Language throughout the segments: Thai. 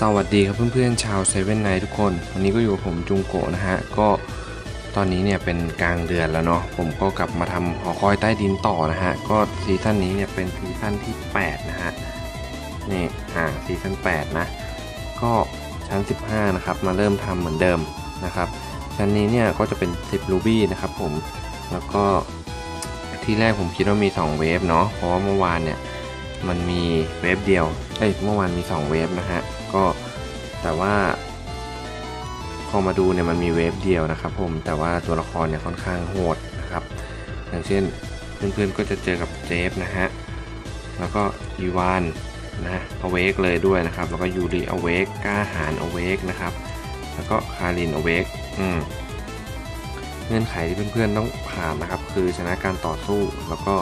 สวัสดีครับเพื่อนๆชาวเซเว่นไนทุกคน วันนี้ก็อยู่กับผมจุงโกะนะฮะ ก็ตอนนี้เนี่ยเป็นกลางเดือนแล้วเนาะผมก็กลับมาทำหอคอยใต้ดินต่อนะฮะ ก็ซีซั่นนี้เนี่ยเป็นซีซั่นที่ 8 นะฮะ นี่อ่าซีซั่น8 นะ ก็ชั้น 15 นะครับ มาเริ่มทำเหมือนเดิมนะครับ ชั้นนี้เนี่ยก็จะเป็น 10 รูบี้นะครับผมแล้วก็ที่แรกผมคิดว่ามี 2 เวฟเนาะเพราะว่าเมื่อวานเนี่ย มันมีเวฟเดียวเอ้ยเมื่อวานมี 2 เวฟนะฮะ ก็แต่ว่า พอมาดูเนี่ยมันมีเวฟเดียวนะครับผม แต่ว่าตัวละครเนี่ยค่อนข้างโหดนะครับ อย่างเช่นเพื่อนๆก็จะเจอกับเจฟนะฮะ แล้วก็อีวานนะอเวกเลยด้วยนะครับ แล้วก็ยูริอเวกกล้าหารอเวกนะครับ แล้วก็คารินอเวกอืมเงื่อนไขที่เพื่อนๆต้องผ่านนะครับ คือชนะการต่อสู้แล้วก็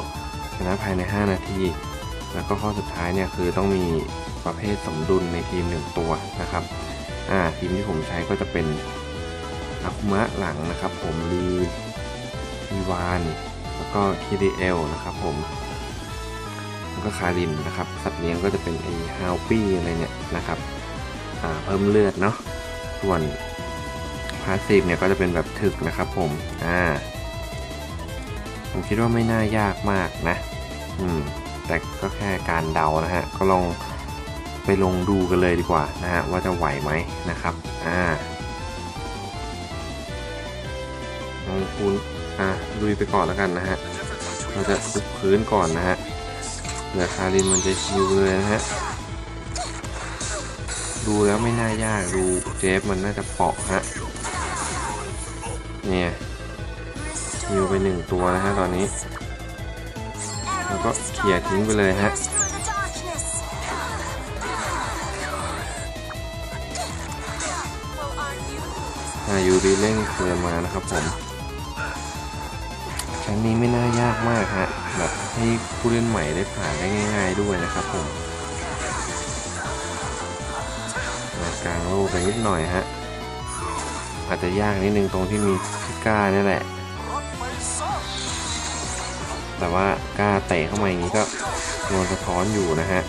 ชนะภายใน 5 นาที แล้วก็ข้อสุดท้ายเนี่ยคือต้องมีประเภทสมดุลในทีม 1 ตัวนะครับอ่าทีมที่ผมใช้ก็จะเป็นอาคุมะหลังนะครับ ผมลีอีวาน แล้วก็คิริเอลนะครับผมแล้วก็คารินนะครับ สัตว์เลี้ยงก็จะเป็นไอฮาวปี้อะไรเนี่ยนะครับอ่าเพิ่มเลือดเนาะส่วนพาสซีฟเนี่ยก็จะเป็นแบบถึกนะครับผมอ่าผมคิดว่าไม่น่ายากมากนะ อืม แต่ก็แค่การเดานะฮะก็ลองไปลงดูกันเลยดีกว่านะฮะว่าจะไหวไหมนะครับอ่าลองคูณอ่าลุยไปก่อนแล้วกันนะฮะเราจะทุบพื้นก่อนนะฮะเดี๋ยวคารินมันจะชิวเลยนะฮะดูแล้วไม่น่ายากดูเจฟมันน่าจะเปาะฮะเนี่ยฮิวไปหนึ่งตัวนะฮะตอนนี้ แล้วก็เขี่ยทิ้งไปเลยฮะอายูรีเร่งเกินมานะครับผมชั้นนี้ไม่น่ายากมากฮะแบบให้ผู้เล่นใหม่ได้ผ่านได้ง่าย ๆด้วยนะครับผมมากลางโลกไปนิดหน่อยฮะอาจจะยากนิดนึงตรงที่มีพิก้านี่แหละ แต่ว่ากล้าเตะเข้ามาอย่างนี้ก็โดนสะท้อนอยู่นะฮะ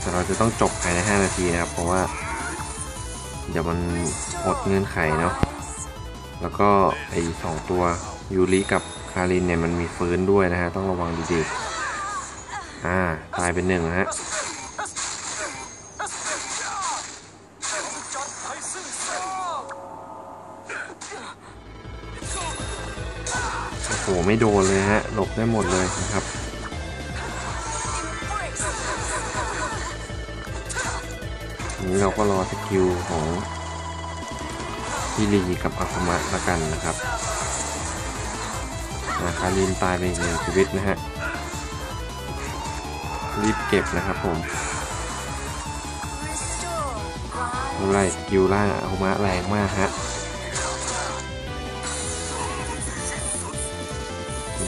แต่เราจะต้องจบภายใน 5 นาทีนะครับ เพราะว่า เดี๋ยวมันหมดเงื่อนไขเนาะแล้วก็ไอ้สองตัวยูริกับคารินเนี่ยมันมีฟื้นด้วยนะฮะ ต้องระวังดีๆ อ่า ตายเป็นหนึ่งฮะ โอ้โหไม่โดนเลยฮะหลบได้หมดเลยนะครับนี้เราก็รอสกิลของพี่ลีกับอาคมะละกันนะครับอาคารินตายไปหนึ่งชีวิตนะฮะ รีบเก็บนะครับผมไม่เป็นไรสกิลล่างอาคมะแรงมากฮะ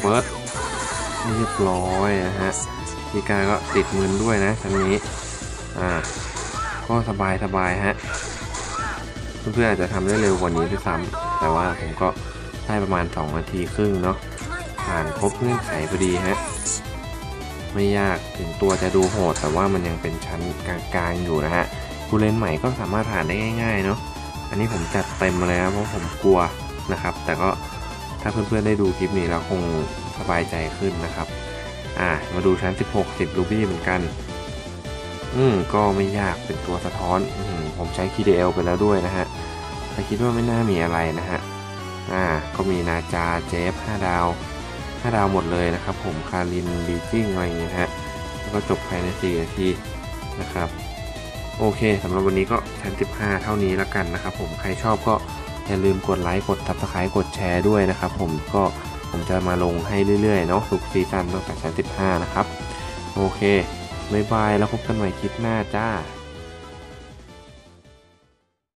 เบิร์ดเรียบร้อยนะฮะพีกาก็ติดมืนด้วยนะชั้นนี้ อ่า ก็สบายสบายฮะ เพื่อนๆอาจจะทำได้เร็วกว่านี้ด้วยซ้ำแต่ว่าผมก็ได้ประมาณ 2 นาทีครึ่งเนาะ ผ่านครบเงื่อนไขพอดีฮะ ไม่ยากถึงตัวจะดูโหด แต่ว่ามันยังเป็นชั้นกลางๆอยู่นะฮะผู้เล่นใหม่ก็สามารถผ่านได้ง่าย ๆ เนาะ อันนี้ผมจัดเต็มเลยนะเพราะผมกลัวนะครับ แต่ก็ ถ้าเพื่อนๆได้ดูคลิปนี้แล้วคงสบายใจขึ้นนะครับ อ่า มาดูชั้น 16 10รูบี้เหมือนกัน อืม ก็ไม่ยากเป็นตัวสะท้อนอผมใช้ KDL ไปแล้วด้วยนะฮะแต่คิดว่าไม่น่ามีอะไรนะฮะ อ่า ก็มีนาจาเจฟ5ดาว 5 ดาวหมดเลยนะครับ ผมคารินบีจิ้งอะไรอย่างเงี้ยฮะ แล้วก็จบภายใน 4 นาทีนะครับ โอเคสำหรับวันนี้ก็ชั้น 15 เท่านี้แล้วกันนะครับ ผมใครชอบก็ อย่าลืมกดไลค์กดทับสไครต์กดแชร์ด้วยนะครับ ผมก็ผมจะมาลงให้เรื่อยๆเนาะทุกซีซั่นตั้งแต่ชั้น15 นะครับ โอเคบายบายแล้วพบกันใหม่คลิปหน้าจ้า